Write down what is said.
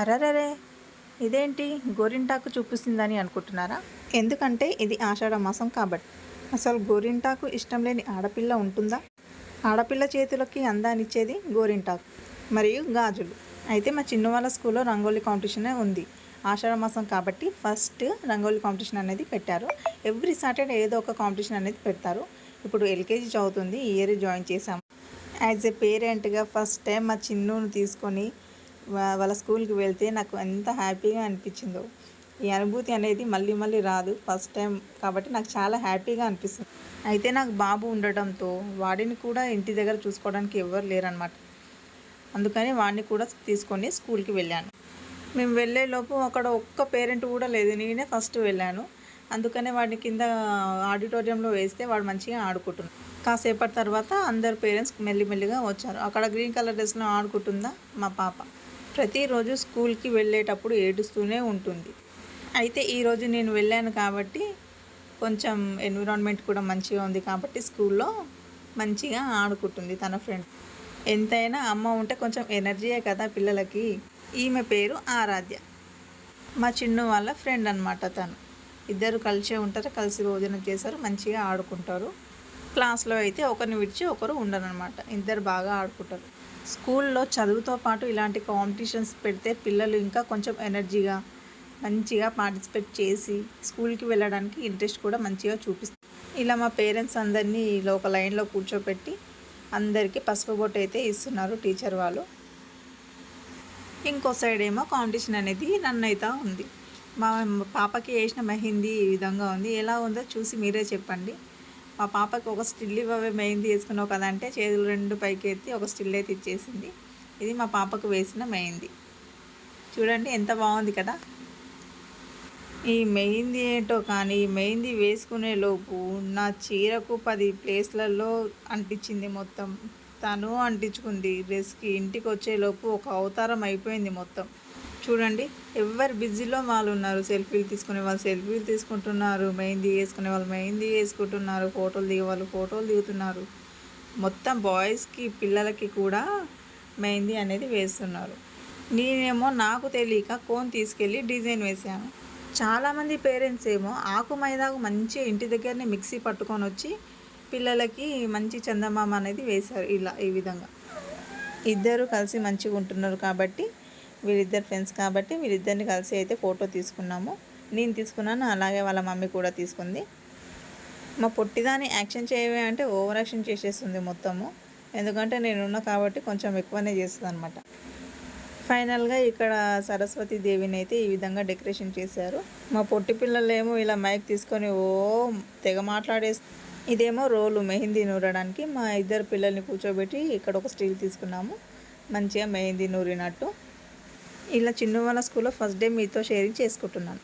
అరరరే ఇదేంటి? గోరింటాకు చూపిస్తుందని అనుకుంటున్నారా? ఎందుకంటే ఇది ఆషాఢ మాసం కాబట్టి అసలు గోరింటాకు ఇష్టం లేని ఆడపిల్ల ఉంటుందా? ఆడపిల్ల చేతులకి అందాన్నిచ్చేది గోరింటాకు మరియు గాజులు. అయితే మా చిన్న వాళ్ళ స్కూల్లో రంగోలీ కాంపిటీషన్ ఉంది. ఆషాఢ మాసం కాబట్టి ఫస్ట్ రంగోలీ కాంపిటీషన్ అనేది పెట్టారు. ఎవ్రీ సాటర్డే ఏదో ఒక కాంపిటీషన్ అనేది పెడతారు. ఇప్పుడు ఎల్కేజీ చదువుతుంది ఈ ఇయర్ జాయిన్ చేశాము. యాజ్ ఎ పేరెంట్గా ఫస్ట్ టైం మా చిన్నును తీసుకొని వాళ్ళ స్కూల్కి వెళ్తే నాకు ఎంత హ్యాపీగా అనిపించిందో. ఈ అనుభూతి అనేది మళ్ళీ మళ్ళీ రాదు. ఫస్ట్ టైం కాబట్టి నాకు చాలా హ్యాపీగా అనిపిస్తుంది. అయితే నాకు బాబు ఉండటంతో వాడిని కూడా ఇంటి దగ్గర చూసుకోవడానికి ఎవరు లేరనమాట అందుకని వాడిని కూడా తీసుకొని స్కూల్కి వెళ్ళాను. మేము వెళ్ళే లోపు అక్కడ ఒక్క పేరెంట్ కూడా లేదు. నేనే ఫస్ట్ వెళ్ళాను. అందుకనే వాడిని కింద ఆడిటోరియంలో వేస్తే వాడు మంచిగా ఆడుకుంటున్నాడు కాసేపటి తర్వాత అందరు పేరెంట్స్ మెల్లిమెల్లిగా వచ్చారు. అక్కడ గ్రీన్ కలర్ డ్రెస్లో ఆడుకుంటుందా? మా పాప. ప్రతిరోజు స్కూల్కి వెళ్ళేటప్పుడు ఏడుస్తూనే ఉంటుంది. అయితే ఈరోజు నేను వెళ్ళాను కాబట్టి కొంచెం ఎన్విరాన్మెంట్ కూడా మంచిగా ఉంది కాబట్టి స్కూల్లో మంచిగా ఆడుకుంటుంది తన ఫ్రెండ్. ఎంతైనా అమ్మ ఉంటే కొంచెం ఎనర్జీయే కదా పిల్లలకి. ఈమె పేరు ఆరాధ్య. మా చిన్ను వాళ్ళ ఫ్రెండ్ అనమాట తను. ఇద్దరు కలిసే ఉంటారు కలిసి భోజనం చేశారు మంచిగా ఆడుకుంటారు. క్లాస్లో అయితే ఒకరిని విడిచి ఒకరు ఉండరనమాట ఇద్దరు బాగా ఆడుకుంటారు. స్కూల్లో చదువుతో పాటు ఇలాంటి కాంపిటీషన్స్ పెడితే పిల్లలు ఇంకా కొంచెం ఎనర్జీగా మంచిగా పార్టిసిపేట్ చేసి స్కూల్కి వెళ్ళడానికి ఇంట్రెస్ట్ కూడా మంచిగా చూపిస్తారు ఇలా మా పేరెంట్స్ అందరినీ ఇలా ఒక లైన్లో కూర్చోపెట్టి అందరికీ పసుపు బొట్టు అయితే ఇస్తున్నారు టీచర్ వాళ్ళు. ఇంకో సైడ్ ఏమో కాంపిటీషన్ అనేది రన్ అవుతూ ఉంది. మా పాపకి వేసిన మెహందీ ఈ విధంగా ఉంది. ఎలా ఉందో చూసి మీరే చెప్పండి. మా పాపకి ఒక స్టిల్ ఇవ్వవే మెహందీ వేసుకున్నావు కదా అంటే చేతులు రెండు పైకి ఎత్తి ఒక స్టిల్ అయితే ఇచ్చేసింది ఇది మా పాపకు వేసిన మెహందీ. చూడండి ఎంత బాగుంది కదా. ఈ మెహందీ ఏంటో కానీ ఈ మెహందీ వేసుకునే లోపు నా చీరకు పది ప్లేస్లలో అంటించింది మొత్తం. తను అంటించుకుంది డ్రెస్కి ఇంటికి వచ్చేలోపు ఒక అవతారం అయిపోయింది మొత్తం. చూడండి. ఎవరు బిజీలో వాళ్ళు ఉన్నారు. సెల్ఫీలు తీసుకునే వాళ్ళు సెల్ఫీలు తీసుకుంటున్నారు. మెహందీ వేసుకునే వాళ్ళు మెహందీ వేసుకుంటున్నారు. ఫోటోలు దిగే వాళ్ళు ఫోటోలు దిగుతున్నారు. మొత్తం బాయ్స్కి పిల్లలకి కూడా మెహందీ అనేది వేస్తున్నారు. నేనేమో నాకు తెలియక కోన్ తీసుకెళ్ళి డిజైన్ వేసాను చాలామంది పేరెంట్స్ ఏమో ఆకు మైదాకు మంచి ఇంటి దగ్గరనే మిక్సీ పట్టుకొని వచ్చి పిల్లలకి మంచి చందమామ అనేది వేశారు ఇలా ఈ విధంగా. ఇద్దరు కలిసి మంచిగా ఉంటున్నారు కాబట్టి వీళ్ళిద్దరు ఫ్రెండ్స్ కాబట్టి వీళ్ళిద్దరిని కలిసి అయితే ఫోటో తీసుకున్నాము. నేను తీసుకున్నాను అలాగే వాళ్ళ మమ్మీ కూడా తీసుకుంది. మా పొట్టిదాన్ని యాక్షన్ చేయవే అంటే ఓవర్ యాక్షన్ చేసేస్తుంది మొత్తము. ఎందుకంటే నేనున్నా కాబట్టి కొంచెం ఎక్కువనే చేస్తుంది అనమాట ఫైనల్గా ఇక్కడ సరస్వతి దేవిని అయితే ఈ విధంగా డెకరేషన్ చేశారు. మా పొట్టి పిల్లలేమో ఇలా మైక్ తీసుకొని ఓ తెగ మాట్లాడేసి ఇదేమో రోలు మెహందీ నూరడానికి మా ఇద్దరు పిల్లల్ని కూర్చోబెట్టి ఇక్కడ ఒక స్టీల్ తీసుకున్నాము. మంచిగా మెహందీ నూరినట్టు. ఇలా చిన్న వాళ్ళ స్కూల్లో ఫస్ట్ డే మీతో షేరింగ్ చేసుకుంటున్నాను.